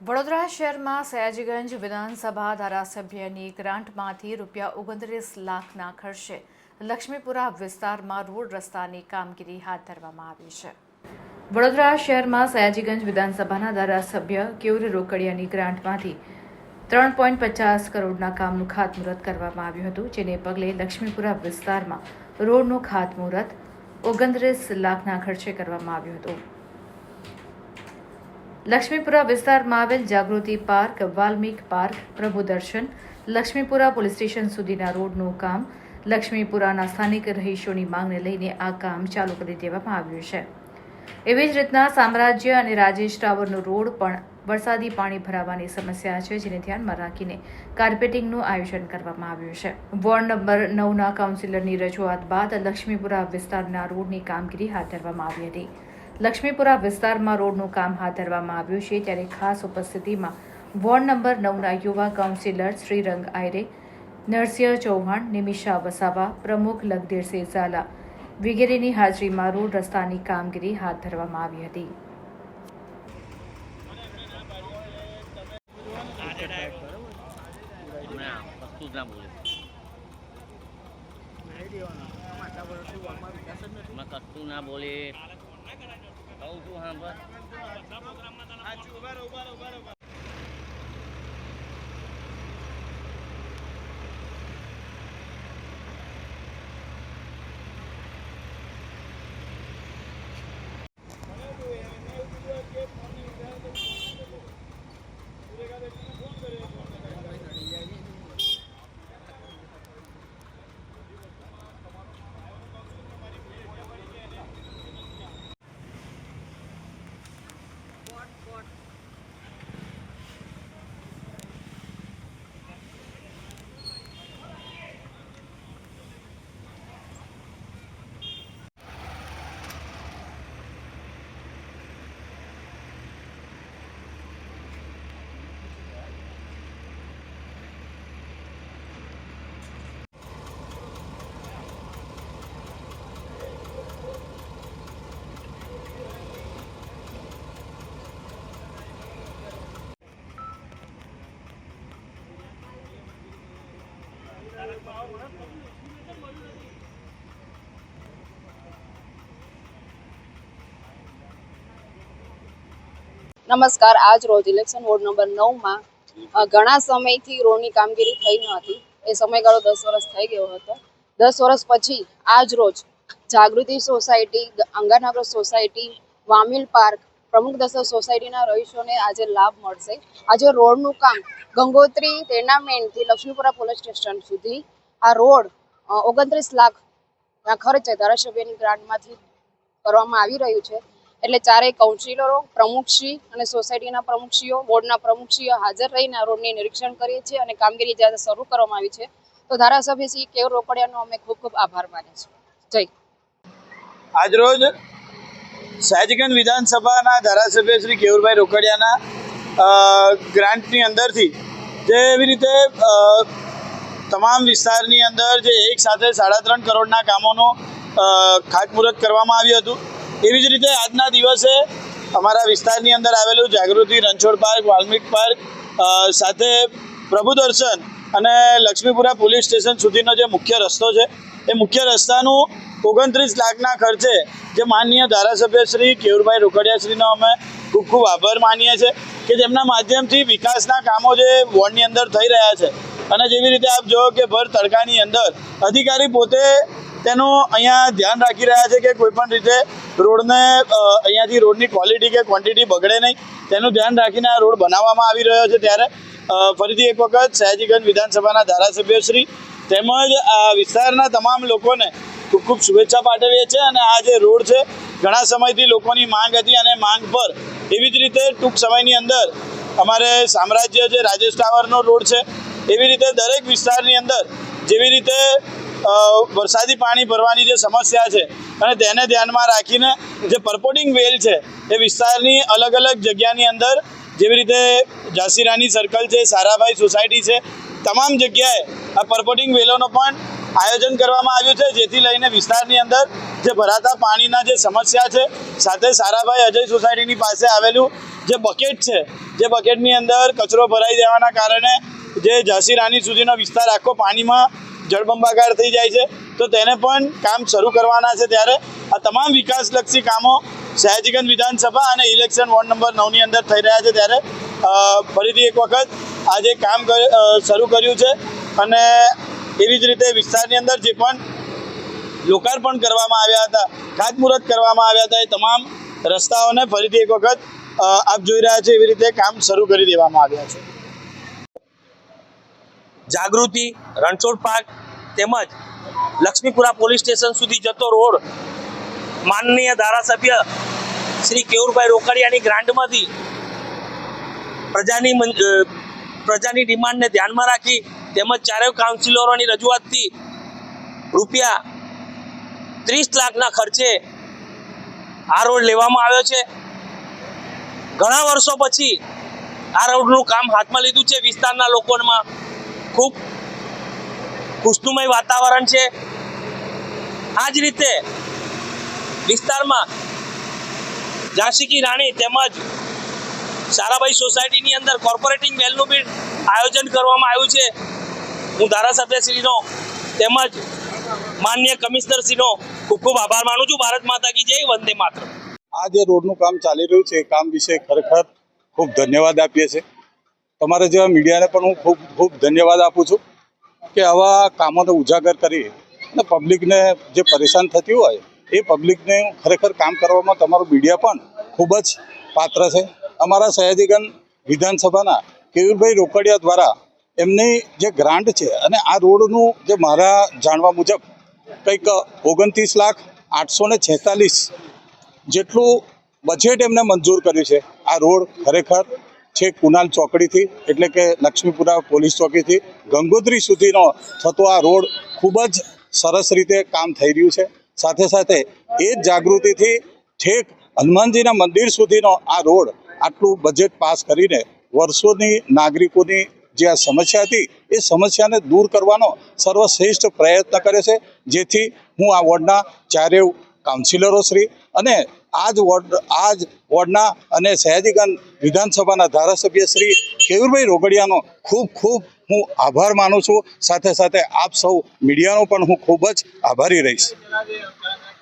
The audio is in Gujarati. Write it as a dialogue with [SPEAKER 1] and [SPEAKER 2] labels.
[SPEAKER 1] વડોદરા શહેરમાં સયાજીગંજ વિધાનસભા ધારાસભ્યની ગ્રાન્ટમાંથી રૂપિયા ઓગણત્રીસ લાખના ખર્ચે લક્ષ્મીપુરા વિસ્તારમાં રોડ રસ્તાની કામગીરી હાથ ધરવામાં આવી છે. વડોદરા શહેરમાં સયાજીગંજ વિધાનસભાના ધારાસભ્ય કેવરી રોકડિયાની ગ્રાન્ટમાંથી ત્રણ પોઈન્ટ પચાસ કરોડના કામનું ખાતમુહૂર્ત કરવામાં આવ્યું હતું, જેને પગલે લક્ષ્મીપુરા વિસ્તારમાં રોડનું ખાતમુહૂર્ત ઓગણત્રીસ લાખના ખર્ચે કરવામાં આવ્યું હતું. લક્ષ્મીપુરા વિસ્તારમાં આવેલ જાગૃતિ પાર્ક, વાલ્મીક પાર્ક, પ્રભુ દર્શન, લક્ષ્મીપુરા પોલીસ સ્ટેશન સુધીના રોડનું કામ, લક્ષ્મીપુરાના સ્થાનિક રહીશોની માંગને લઈને આ કામ ચાલુ કરી દેવામાં આવ્યું છે. એવી જ રીતના સામ્રાજ્ય અને રાજેશ ટાવરનો રોડ પણ વરસાદી પાણી ભરાવાની સમસ્યા છે, જેને ધ્યાનમાં રાખીને કાર્પેટિંગનું આયોજન કરવામાં આવ્યું છે. વોર્ડ નંબર નવના કાઉન્સિલરની રજૂઆત બાદ લક્ષ્મીપુરા વિસ્તારના રોડની કામગીરી હાથ ધરવામાં આવી હતી. લક્ષ્મીપુરા વિસ્તારમાં રોડનું કામ હાથ ધરવામાં આવ્યું છે ત્યારે ખાસ ઉપસ્થિતિમાં વોર્ડ નંબર નવના યુવા કાઉન્સિલર શ્રીરંગ આયરે નરસિંહ ચૌહાણ નિમિષા વસાવા પ્રમુખ લગધીરસિંહ ઝાલા વગેરેની હાજરીમાં રોડ રસ્તાની કામગીરી હાથ ધરવામાં આવી હતી.
[SPEAKER 2] કશું ના બોલે. કહું છું હા બસ.
[SPEAKER 3] નમસ્કાર, આજ રોજ ઇલેક્શન વોર્ડ નંબર નવમાં ઘણા સમયથી રોડની કામગીરી થઈ ન હતી. એ સમયગાળો દસ વર્ષ થઈ ગયો હતો. દસ વર્ષ પછી આજ રોજ Jagruti society Angarnagar society, Vamil park, પ્રમુખ દસ સોસાયટીના રહીશોને આજે લાભ મળશે. આજે રોડનું કામ ગંગોત્રી ટેર્નામેન્ટથી લક્ષ્મીપુરા પોલીસ સ્ટેશન સુધી આ રોડ ઓગણત્રીસ લાખના ખર્ચે ધારાસભ્યની ગ્રાન્ટમાંથી કરવામાં આવી રહ્યું છે. એટલે ચારેય કાઉન્સિલરો પ્રમુખશ્રી અને સોસાયટીના પ્રમુખશ્રીઓ બોર્ડના પ્રમુખશ્રીઓ હાજર રહીને આ રોડની નિરીક્ષણ કરીએ છીએ અને કામગીરી જ્યારે શરૂ કરવામાં આવી છે. તો ધારાસભ્ય શ્રી કેવ રોકડિયાનો અમે ખૂબ ખૂબ આભાર માનીએ છીએ. જય
[SPEAKER 4] આજરોજ સયાજીગંજ વિધાનસભાના ધારાસભ્ય શ્રી કેવુરભાઈ રોકડિયાના ગ્રાન્ટની અંદરથી જે એવી રીતે તમામ વિસ્તારની અંદર જે એક સાથે સાડા ત્રણ કરોડના કામોનું ખાતમુહૂર્ત કરવામાં આવ્યું હતું. એવી જ રીતે આજના દિવસે અમારા વિસ્તારની અંદર આવેલું જાગૃતિ રણછોડ પાર્ક, વાલ્મીક પાર્ક સાથે પ્રભુ દર્શન અને લક્ષ્મીપુરા પોલીસ સ્ટેશન સુધીનો જે મુખ્ય રસ્તો છે, એ મુખ્ય રસ્તાનું ઓગણત્રીસ લાખના ખર્ચે જે માનનીય ધારાસભ્ય શ્રી કેવુરભાઈ રોકડિયાશ્રીનો અમે ખૂબ ખૂબ આભાર માનીએ છીએ. કે જેમના માધ્યમથી વિકાસના કામો જે વોર્ડની અંદર થઈ રહ્યા છે. અને જેવી રીતે આપ જુઓ કે ભર તડકાની અંદર અધિકારી પોતે તેનું અહીંયા ધ્યાન રાખી રહ્યા છે કે કોઈપણ રીતે રોડને અહીંયાથી રોડની ક્વોલિટી કે ક્વોન્ટિટી બગડે નહીં. તેનું ધ્યાન રાખીને આ રોડ બનાવવામાં આવી રહ્યો છે ત્યારે ફરીથી એક વખત સયાજીગંજ વિધાનસભાના ધારાસભ્યશ્રી તેમજ આ વિસ્તારના તમામ લોકોને ખૂબ ખૂબ શુભેચ્છા પાઠવીએ છીએ. અને આ જે રોડ છે, ઘણા સમયથી લોકોની માંગ હતી અને માંગ પર એવી જ રીતે ટૂંક સમયની અંદર અમારે સામ્રાજ્ય જે રાજેશ ટાવરનો રોડ છે, એવી રીતે દરેક વિસ્તારની અંદર જેવી રીતે વરસાદી પાણી ભરવાની જે સમસ્યા છે અને તેને ધ્યાનમાં રાખીને જે પરપોટિંગ વેલ છે, એ વિસ્તારની અલગ અલગ જગ્યાની અંદર જેવી રીતે ઝાંસી રાની સર્કલ છે, સારાભાઈ સોસાયટી છે, તમામ જગ્યાએ આ પરપોટિંગ વેલોનો પણ આયોજન કરવામાં આવ્યું છે, જેથી લઈને વિસ્તારની અંદર જે ભરાતા પાણીના જે સમસ્યા છે, સાથે સારાભાઈ અજય સોસાયટીની પાસે આવેલું જે બકેટ છે, જે બકેટની અંદર કચરો ભરાઈ જવાના કારણે જે ઝાંસી રાણી સુધીનો વિસ્તાર આખો પાણીમાં જળબંબાકાર થઈ જાય છે. તો તેને પણ કામ શરૂ કરવાના છે ત્યારે આ તમામ વિકાસલક્ષી કામો સયાજીગંજ વિધાનસભા અને ઇલેક્શન વોર્ડ નંબર નવની અંદર થઈ રહ્યા છે ત્યારે ફરીથી એક વખત આજે કામ શરૂ કર્યું છે. અને એવી જ રીતે વિસ્તારની અંદર જે પણ લોકાર્પણ કરવામાં આવ્યા હતા, ખાતમુહૂર્ત કરવામાં આવ્યા હતા, એ તમામ રસ્તાઓને ફરીથી એક વખત આપ જોઈ રહ્યા છો એવી રીતે કામ શરૂ કરી દેવામાં આવ્યા છે.
[SPEAKER 5] જાગૃતિ રણછોડ પાર્ક તેમજ લક્ષ્મીપુરા પોલીસ સ્ટેશન સુધી જતો રોડ માનનીય ધારાસભ્ય શ્રી કેવુરભાઈ રોકડિયાની ગ્રાન્ટમાંથી પ્રજાની પ્રજાની ડિમાન્ડને ધ્યાનમાં રાખી તેમજ ચારેય કાઉન્સિલરોની રજૂઆતથી રૂપિયા ત્રીસ લાખના ખર્ચે આ રોડ લેવામાં આવ્યો છે. ઘણા વર્ષો પછી આ રોડનું કામ હાથમાં લીધું છે. વિસ્તારના લોકોમાં ખૂબ ખુશનુમય વાતાવરણ છે. આ જ રીતે વિસ્તારમાં ઝાંસીકી રાણી તેમજ સારાભાઈ સોસાયટીની અંદર કોર્પોરેટિંગ વેલનું બી આયોજન કરવામાં આવ્યું છે. હું ધારાસભ્યશ્રીનો તેમજ માન્ય કમિશનરશ્રીનો ખૂબ ખૂબ આભાર માનું છું. ભારત માતા કી જય, વંદે માત્ર
[SPEAKER 6] આ જે રોડનું કામ ચાલી રહ્યું છે, એ કામ વિશે ખરેખર ખૂબ ધન્યવાદ આપીએ છીએ. તમારા જેવા મીડિયાને પણ હું ખૂબ ખૂબ ધન્યવાદ આપું છું કે આવા કામોને ઉજાગર કરી અને પબ્લિકને જે પરેશાન થતી હોય, એ પબ્લિકને ખરેખર કામ કરવામાં તમારું મીડિયા પણ ખૂબ જ પાત્ર છે. અમારા સયાજીગંજ વિધાનસભાના કેયુરભાઈ રોકડિયા દ્વારા એમની જે ગ્રાન્ટ છે અને આ રોડનું જે મારા જાણવા મુજબ કંઈક ઓગણત્રીસ લાખ આઠસો ને છેતાલીસ જેટલું બજેટ એમને મંજૂર કર્યું છે. આ રોડ ખરેખર છે કુનાલ ચોકડીથી, એટલે કે લક્ષ્મીપુરા પોલીસ ચોકીથી, ગંગોત્રી સુધીનો થતો આ રોડ ખૂબ જ સરસ રીતે કામ થઈ રહ્યું છે. સાથે સાથે એ જ જાગૃતિથી ઠેક હનુમાનજીના મંદિર સુધીનો આ રોડ આટલું બજેટ પાસ કરીને વર્ષોની નાગરિકોની જે આ સમસ્યા હતી એ સમસ્યાને દૂર કરવાનો સર્વશ્રેષ્ઠ પ્રયત્ન કરે છે. જેથી હું આ વોર્ડના ચારેય કાઉન્સિલરો શ્રી અને આ જ વોર્ડ આ જ વોર્ડના અને સયાજીગંજ વિધાનસભાના ધારાસભ્ય શ્રી કેયુરભાઈ રોગડિયાનો ખૂબ ખૂબ હું આભાર માનું છું. સાથે સાથે આપ સૌ મીડિયાનો પણ હું ખૂબ જ આભારી રહીશ.